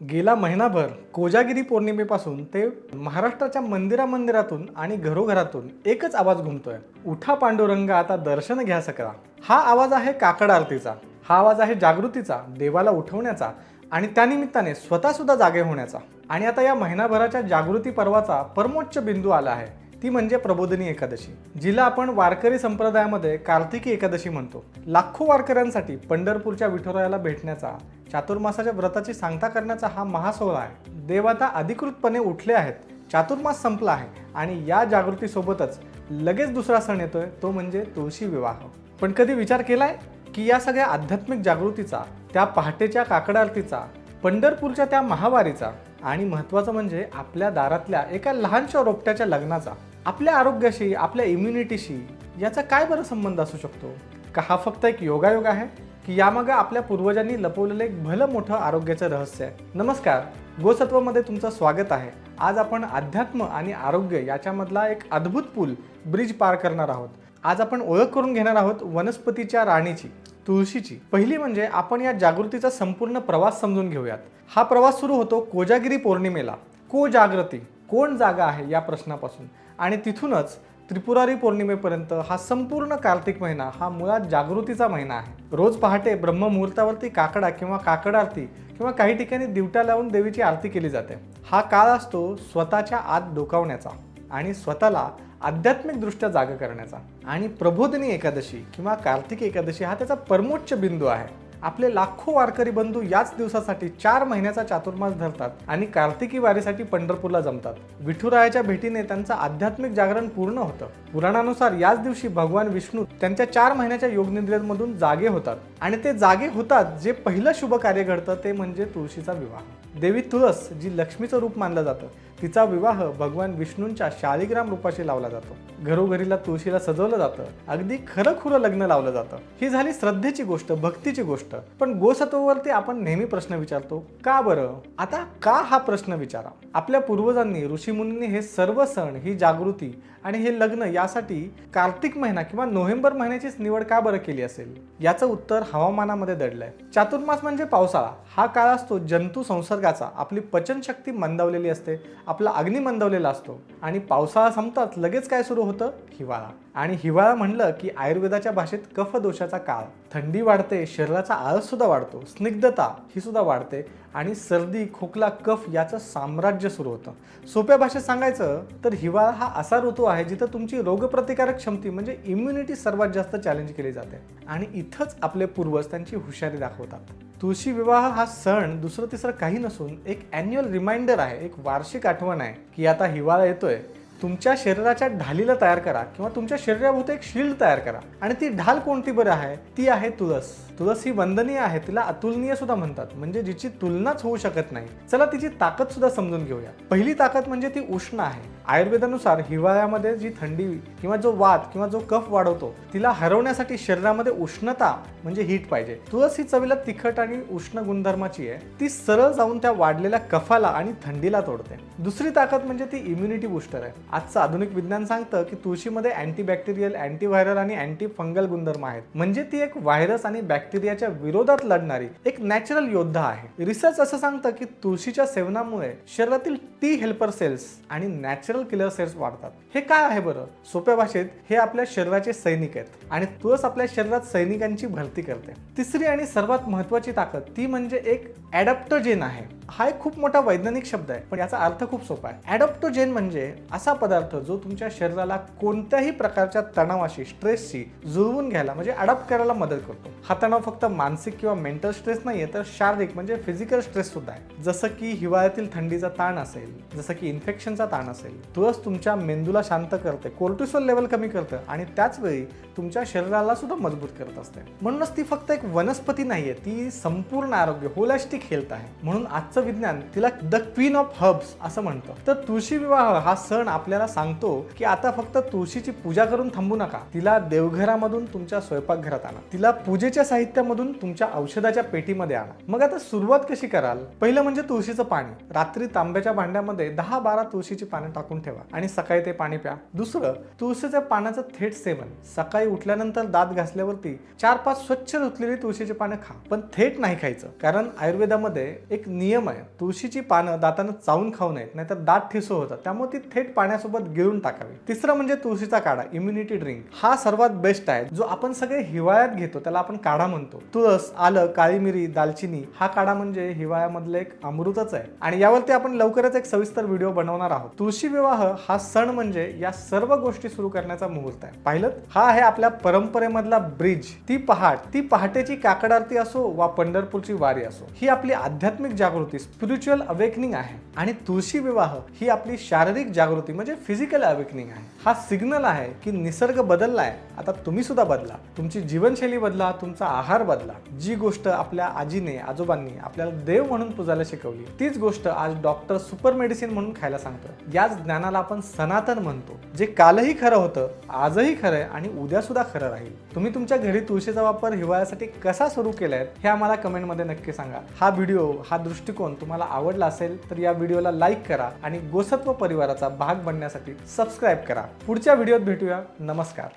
गेला महिनाभर कोजागिरी पौर्णिमेपासून ते महाराष्ट्राच्या मंदिरा मंदिरातून आणि घरोघरातून एकच आवाज घुमतोय. उठा पांडुरंग आता दर्शन घ्या सकरा. हा आवाज आहे काकड आरतीचा. हा आवाज आहे जागृतीचा देवाला उठवण्याचा आणि त्यानिमित्ताने स्वतःसुद्धा जागे होण्याचा. आणि आता या महिनाभराच्या जागृती पर्वाचा परमोच्च बिंदू आला आहे. ती म्हणजे प्रबोधिनी एकादशी जिला आपण वारकरी संप्रदायामध्ये कार्तिकी एकादशी म्हणतो. लाखो वारकऱ्यांसाठी पंढरपूरच्या विठुरायाला भेटण्याचा चातुर्मासाच्या व्रताची सांगता करण्याचा हा महासोहळा आहे. देवता अधिकृतपणे उठले आहेत चातुर्मास संपला आहे आणि या जागृतीसोबतच लगेच दुसरा सण येतोय तो म्हणजे तुळशी विवाह. पण कधी विचार केलाय? की या सगळ्या आध्यात्मिक जागृतीचा त्या पहाटेच्या काकड आरतीचा पंढरपूरच्या त्या महावारीचा आणि महत्त्वाचं म्हणजे आपल्या दारातल्या एका लहानशा रोपट्याच्या लग्नाचा आपल्या आरोग्याशी आपल्या इम्युनिटीशी याचा काय बरं संबंध असू शकतो? का हा फक्त एक योगायोग आहे? की यामागं आपल्या पूर्वजांनी लपवलेलं एक भलं मोठं आरोग्याचं रहस्य आहे. नमस्कार. गोसत्वमध्ये तुमचं स्वागत आहे. आज आपण अध्यात्म आणि आरोग्य याच्यामधला एक अद्भुत पूल ब्रिज पार करणार आहोत. आज आपण ओळख करून घेणार आहोत वनस्पतीच्या राणीची तुळशीची. पहिली म्हणजे आपण या जागृतीचा संपूर्ण प्रवास समजून घेऊयात. हा प्रवास सुरू होतो कोजागिरी पौर्णिमेला. कोजागृती कोण जागा आहे या प्रश्नापासून? आणि तिथूनच त्रिपुरारी पौर्णिमेपर्यंत हा संपूर्ण कार्तिक महिना हा मुळात जागृतीचा महिना आहे. रोज पहाटे ब्रह्ममुहूर्तावरती काकडा किंवा काकड आरती किंवा काही ठिकाणी दिवटा लावून देवीची आरती केली जाते. हा काळ असतो स्वतःच्या आत डोकावण्याचा आणि स्वतःला आध्यात्मिकदृष्ट्या जाग करण्याचा. आणि प्रबोधिनी एकादशी किंवा कार्तिक एकादशी हा त्याचा परमोच्च बिंदू आहे. आपले लाखो वारकरी बंधू याच दिवसासाठी चार महिन्याचा चातुर्मास धरतात आणि कार्तिकी वारीसाठी पंढरपूरला जमतात. विठुरायाच्या भेटीने त्यांचं आध्यात्मिक जागरण पूर्ण होतं. पुराणानुसार याच दिवशी भगवान विष्णू त्यांच्या चार महिन्याच्या योगनिद्रेमधून जागे होतात आणि ते जागे होतात जे पहिलं शुभ कार्य घडतं ते म्हणजे तुळशीचा विवाह. देवी तुळस जी लक्ष्मीचं रूप मानलं जातं तिचा विवाह भगवान विष्णूंच्या शालिग्राम रूपाशी लावला जातो. घरोघरीला तुळशीला सजवलं जातं. अगदी खरं खुरं लग्न लावलं जातं. ही झाली श्रद्धेची गोष्ट भक्तीची गोष्ट. पण गोसत्वावरती आपण नेहमी प्रश्न विचारतो का बरं? आता का हा प्रश्न विचारा? आपल्या पूर्वजांनी ऋषीमुनींनी हे सर्व सण ही जागृती आणि हे लग्न यासाठी कार्तिक महिना किंवा नोव्हेंबर महिन्याचीच निवड का बरं केली असेल? याचं उत्तर हवामानामध्ये दडलंय. चातुर्मास म्हणजे पावसाळा. हा काळ असतो जंतू संसर्गाचा. आपली पचनशक्ती मंदावलेली असते. आपला अग्नी मंदवलेला असतो. आणि पावसाळा संपताच लगेच काय सुरू होतं? हिवाळा. आणि हिवाळा म्हणलं की आयुर्वेदाच्या भाषेत कफ दोषाचा काळ. थंडी वाढते शरीराचा आळस सुद्धा वाढतो स्निग्धता ही सुद्धा वाढते आणि सर्दी खोकला कफ याचं साम्राज्य सुरू होतं. सोप्या भाषेत सांगायचं तर हिवाळा हा असा ऋतू आहे जिथं तुमची रोगप्रतिकारक क्षमती म्हणजे इम्युनिटी सर्वात जास्त चॅलेंज केली जाते. आणि इथंच आपले पूर्वज त्यांची हुशारी दाखवतात. तुळशी विवाह हा सण दुसरं तिसरं काही नसून एक अॅन्युअल रिमाइंडर आहे एक वार्षिक आठवण आहे की आता हिवाळा येतोय. तुमच्या शरीराच्या ढालीला तयार करा किंवा तुमच्या शरीराभोवती एक शिल्ड तयार करा. आणि ती ढाल कोणती बरं आहे? ती आहे तुळस. तुळस ही वंदनीय आहे तिला अतुलनीय सुद्धा म्हणतात. म्हणजे जिची तुलनाच होऊ शकत नाही. चला तिची ताकद सुद्धा समजून घेऊया. पहिली ताकद म्हणजे ती उष्ण आहे. आयुर्वेदानुसार हिवाळ्यामध्ये जी थंडी किंवा जो वात किंवा जो कफ वाढवतो तिला हरवण्यासाठी शरीरामध्ये उष्णता म्हणजे हीट पाहिजे. तुळस ही चवीला तिखट आणि उष्ण गुणधर्माची आहे. ती सरळ जाऊन त्या वाढलेल्या कफाला आणि थंडीला तोडते. दुसरी ताकद म्हणजे ती इम्युनिटी बुस्टर आहे. आजचं आधुनिक विज्ञान सांगतं की तुळशीमध्ये अँटीबॅक्टेरियल अँटीव्हायरल आणि अँटी फंगल गुणधर्म आहेत. म्हणजे ती एक व्हायरस आणि बॅक्टेरियाच्या विरोधात लढणारी एक नॅचरल योद्धा आहे. रिसर्च असं सांगतं की तुळशीच्या सेवनामुळे शरीरातील टी हेल्पर सेल्स आणि नॅचरल किलर सेल्स वाढतात. हे काय आहे बरं? सोप्या भाषेत हे आपल्या शरीराचे सैनिक आहेत आणि तुळस आपल्या शरीरात सैनिकांची भरती करते. तिसरी आणि सर्वात महत्वाची ताकद ती म्हणजे एक ॲडॅप्टोजेन आहे. हा एक खूप मोठा वैज्ञानिक शब्द आहे पण याचा अर्थ खूप सोपा आहे. ॲडॉप्टोजेन म्हणजे असा पदार्थ जो तुमच्या शरीराला कोणत्याही प्रकारच्या तणावाशी स्ट्रेसशी जुळवून घ्यायला म्हणजे अडॉप्ट करायला मदत करतो. हा तणाव फक्त मानसिक किंवा मेंटल स्ट्रेस नाहीये तर शारीरिक म्हणजे फिजिकल स्ट्रेस सुद्धा आहे. जसं की हिवाळ्यातील थंडीचा ताण असेल जसं की इन्फेक्शनचा ताण असेल तुळस तुमच्या मेंदूला शांत करते कोर्टिसोल लेवल कमी करतं आणि त्याच वेळी तुमच्या शरीराला सुद्धा मजबूत करत असते. म्हणूनच ती फक्त एक वनस्पती नाहीये ती संपूर्ण आरोग्य होलॅस्टिक हेल्थ आहे. म्हणून आजचं विज्ञान तिला द क्वीन ऑफ हर्ब्स असं म्हणतं. तर तुळशी विवाह हा सण आपल्याला सांगतो की आता फक्त तुळशीची पूजा करून थांबू नका. तिला देवघरामधून तुमच्या स्वयंपाकघरात आणा. तिला पूजेच्या साहित्यामधून तुमच्या औषधाच्या पेटीमध्ये आणा. मग आता सुरुवात कशी कराल? पहिलं म्हणजे तुळशीचं पाणी. रात्री तांब्याच्या भांड्यामध्ये दहा बारा तुळशीची पानं टाकून ठेवा आणि सकाळी ते पाणी प्या. दुसरं तुळशीच्या पानाचं थेट सेवन. सकाळी उठल्यानंतर दात घासल्यावरती चार पाच स्वच्छ धुतलेली तुळशीची पानं खा. पण थेट नाही खायचं. कारण आयुर्वेदामध्ये एक नियम नियम आहे. तुळशीची पानं दातानं चावून खाऊ नयेत नाहीतर दात ठिसू होतात. त्यामुळे ती थेट पाण्यासोबत गिळून टाकावी. तिसरं म्हणजे तुळशीचा काढा इम्युनिटी ड्रिंक हा सर्वात बेस्ट आहे. जो आपण सगळे हिवाळ्यात घेतो त्याला आपण काढा म्हणतो. तुळस आलं काळी मिरी दालचिनी हा काढा म्हणजे हिवाळ्यामधलं एक अमृतच आहे. आणि यावरती आपण लवकरच एक सविस्तर व्हिडिओ बनवणार आहोत. तुळशी विवाह हा सण म्हणजे या सर्व गोष्टी सुरू करण्याचा मुहूर्त आहे. पाहिलं हा आहे आपल्या परंपरेमधला ब्रिज ती पहाट ती पहाटेची काकड आरती असो वा पंढरपूरची वारी असो ही आपली आध्यात्मिक जागृती स्पिरिच्युअल अवेकनिंग आहे. आणि तुळशी विवाह ही आपली शारीरिक जागृती म्हणजे फिजिकल अवेकनिंग आहे. हा सिग्नल आहे की निसर्ग बदललाय. आता तुम्ही सुद्धा बदला. तुमची जीवनशैली बदला तुमचा आहार बदला. जी गोष्ट आपल्या आजीने आजोबांनी आपल्याला देव म्हणून पूजायला शिकवली तीच गोष्ट आज डॉक्टर सुपर मेडिसिन म्हणून खायला सांगतो याच ज्ञानाला आपण सनातन म्हणतो जे कालही खरं होतं आजही खरं आहे आणि उद्या सुद्धा खरं राहील. तुम्ही तुमच्या घरी तुळशीचा वापर हिवाळ्यासाठी कसा सुरू केलाय हे आम्हाला कमेंटमध्ये नक्की सांगा. हा व्हिडिओ हा दृष्टिकोन तुम्हाला आवडला असेल तर या व्हिडिओला लाईक करा आणि गोसत्व परिवाराचा भाग बनण्यासाठी सबस्क्राईब करा. पुढच्या व्हिडिओत भेटूया. नमस्कार.